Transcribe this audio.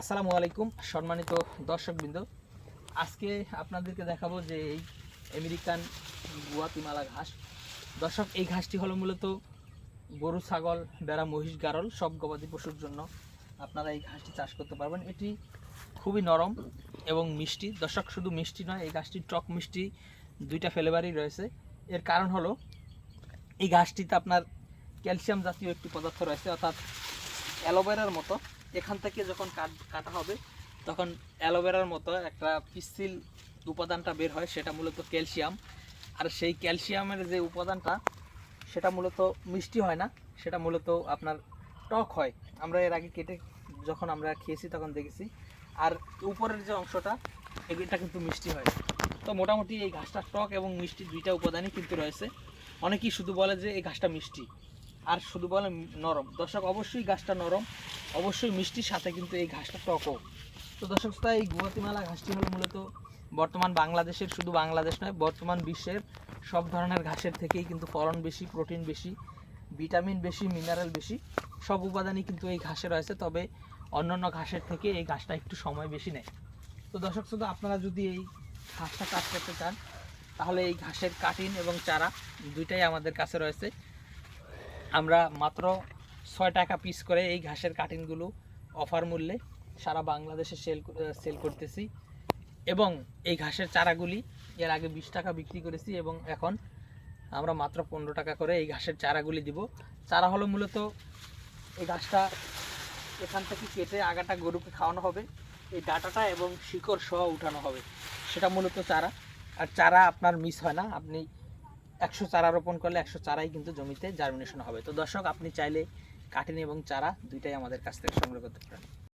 আসসালামু আলাইকুম, সম্মানিত দর্শকবৃন্দ। আজকে আপনাদেরকে দেখাবো যে এই আমেরিকান গুয়াতিমালা ঘাস। দর্শক, এই ঘাসটি হলো মূলত গরু, ছাগল বেড়া মহিষ, গারল, সব গবাদি পশুর জন্য আপনারা এই ঘাসটি চাষ করতে পারবেন। এটি খুবই নরম এবং মিষ্টি। দর্শক, শুধু মিষ্টি নয়, এই ঘাসটি টক মিষ্টি দুইটা ফ্লেভারই রয়েছে। এর কারণ হলো, এই ঘাসটিতে আপনার ক্যালসিয়াম জাতীয় একটি পদার্থ রয়েছে, অর্থাৎ অ্যালোভেরার মতো। এখান থেকে যখন কাট- কাটা হবে, তখন অ্যালোভেরার মতো একটা পিসিল উপাদানটা বের হয়, সেটা মূলত ক্যালসিয়াম। আর সেই ক্যালসিয়ামের যে উপাদানটা, সেটা মূলত মিষ্টি হয় না, সেটা মূলত আপনার টক হয়। আমরা এর আগে কেটে যখন আমরা খেয়েছি, তখন দেখেছি। আর উপরের যে অংশটা, এগুলিটা কিন্তু মিষ্টি হয়। তো মোটামুটি এই ঘাসটা টক এবং মিষ্টি দুইটা উপাদানই কিন্তু রয়েছে। অনেকেই শুধু বলে যে এই ঘাসটা মিষ্টি। আর শুধু বলে নরম। দর্শক অবশ্যই গাছটা নরম অবশ্যই মিষ্টির সাথে কিন্তু এই ঘাসটা টকও তো দর্শক শ্রোতা, এই গুয়াতিমালা ঘাসটি হলো মূলত বর্তমান বাংলাদেশের শুধু বাংলাদেশ নয় বর্তমান বিশ্বের সব ধরনের ঘাসের থেকেই কিন্তু ফলন বেশি প্রোটিন বেশি ভিটামিন বেশি মিনারেল বেশি সব উপাদানই কিন্তু এই ঘাসে রয়েছে তবে অন্যান্য ঘাসের থেকে এই ঘাসটা একটু সময় বেশি নেয়। তো দর্শক শ্রোতা আপনারা যদি এই ঘাসটা কাজ করতে চান তাহলে এই ঘাসের কাটিন এবং চারা দুইটাই আমাদের কাছে রয়েছে। আমরা মাত্র ছয় টাকা পিস করে এই ঘাসের কাটিংগুলো অফার মূল্যে সারা বাংলাদেশে সেল সেল করতেছি। এবং এই ঘাসের চারাগুলি এর আগে বিশ টাকা বিক্রি করেছি এবং এখন আমরা মাত্র পনেরো টাকা করে এই ঘাসের চারাগুলি দিব। চারা হলো মূলত এই ঘাসটা এখান থেকে কেটে আগাটা গরুকে খাওয়ানো হবে। এই ডাটাটা এবং শিকড় সহ উঠানো হবে। সেটা মূলত চারা। আর চারা আপনার মিস হয় না। আপনি একশো চারা রোপণ করলে একশো চারাই কিন্তু জমিতে জার্মিনেশন হবে। তো দর্শক, আপনি চাইলে কাটিন এবং চারা দুইটাই আমাদের কাছ থেকে সংগ্রহ করতে পারেন।